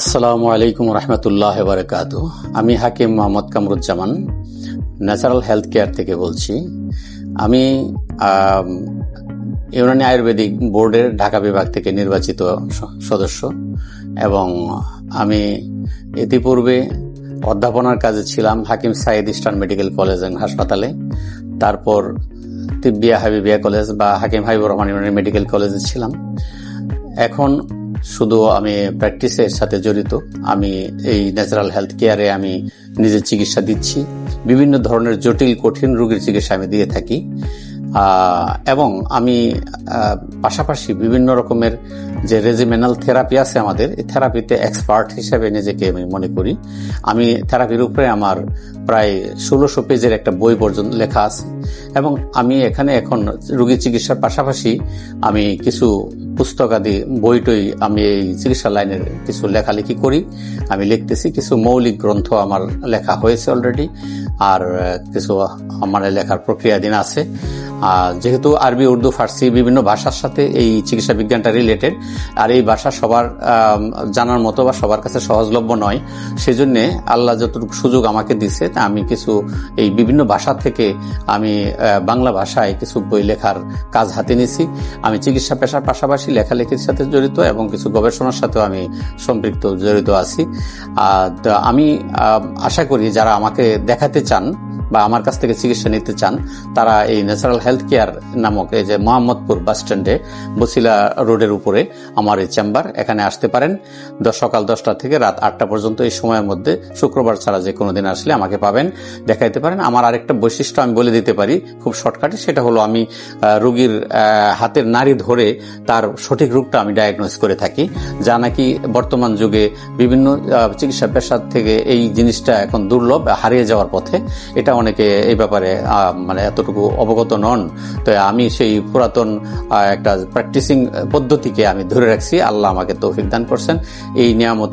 আসসালামু আলাইকুম রহমতুল্লাহ বারকাত আমি Hakim Mohammad Kamruzzaman, natural health care থেকে বলছি। আমি ইউনানি আয়ুর্বেদিক বোর্ডের ঢাকা বিভাগ থেকে নির্বাচিত সদস্য এবং আমি ইতিপূর্বে অধ্যাপনার কাজে ছিলাম Hakim Said eastern medical college and হাসপাতালে। তারপর তিব্বিয়া হাবিবিয়া কলেজ বা হাকিম হাবিবুর রহমান ইউনানি মেডিকেল কলেজে ছিলাম। এখন শুধু আমি প্র্যাকটিসের সাথে জড়িত, আমি এই ন্যাচারাল হেলথ কেয়ারে আমি নিজের চিকিৎসা দিচ্ছি। বিভিন্ন ধরনের জটিল, কঠিন রোগের চিকিৎসা আমি দিয়ে থাকি। এবং আমি পাশাপাশি বিভিন্ন রকমের যে রেজিমেনাল থেরাপি আছে আমাদের, এই থেরাপিতে এক্সপার্ট হিসেবে নিজেকে আমি মনে করি। আমি থেরাপির উপরে আমার প্রায় ষোলোশো পেজের একটা বই পর্যন্ত লেখা আছে। এবং আমি এখানে এখন রোগী চিকিৎসার পাশাপাশি আমি কিছু পুস্তকাদি বইটই আমি এই চিকিৎসা লাইনের কিছু লেখালেখি করি। আমি লিখতেছি, কিছু মৌলিক গ্রন্থ আমার লেখা হয়েছে অলরেডি আর কিছু আমার লেখার প্রক্রিয়াধীন আছে। যেহেতু আরবি, উর্দু, ফার্সি বিভিন্ন ভাষার সাথে এই চিকিৎসা বিজ্ঞানটা রিলেটেড আর এই ভাষা সবার জানার মতো বা সবার কাছে সহজলভ্য নয়, সেজন্য আল্লাহ যতটুকু সুযোগ আমাকে দিছে, তা আমি কিছু এই বিভিন্ন ভাষা থেকে আমি বাংলা ভাষায় কিছু বই লেখার কাজ হাতে নিয়েছি আমি চিকিৎসা পেশার পাশাপাশি লেখালেখির সাথে জড়িত এবং কিছু গবেষণার সাথেও আমি সম্পৃক্ত, জড়িত আছি। আমি আশা করি যারা আমাকে দেখাতে চান বা আমার কাছ থেকে চিকিৎসা নিতে চান, তারা এই ন্যাচারাল হেলথ কেয়ার নামক এই যে মোহাম্মদপুর বাস স্ট্যান্ডে বসিলা রোডের উপরে আমার এই চেম্বার, এখানে আসতে পারেন। সকাল দশটা থেকে রাত আটটা পর্যন্ত এই সময়ের মধ্যে শুক্রবার ছাড়া যে কোনো দিন আসলে আমাকে পাবেন। দেখাইতে পারেন, আমার আরেকটা বৈশিষ্ট্য আমি বলে দিতে পারি, খুব শর্টকাটে, সেটা হলো আমি রুগীর হাতের নাড়ি ধরে তার সঠিক রোগটা আমি ডায়াগনোস করে থাকি, যা নাকি বর্তমান যুগে বিভিন্ন চিকিৎসা পেশার থেকে এই জিনিসটা এখন দুর্লভ, হারিয়ে যাওয়ার পথে। এটা অনেকে এই ব্যাপারে মানে এতটুকু অবগত নন। তো আমি সেই পুরাতন একটা প্র্যাকটিসিং পদ্ধতিকে আমি ধরে রাখছি। আল্লাহ আমাকে তৌফিক দান করছেন। এই নিয়ামত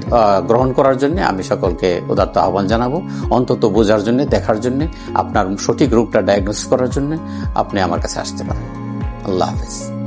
গ্রহণ করার জন্য আমি সকলকে উদার্ত আহ্বান জানাব। অন্তত বোঝার জন্য, দেখার জন্য, আপনার সঠিক রোগটা ডায়াগনোস করার জন্য আপনি আমার কাছে আসতে পারেন। আল্লাহ হাফেজ।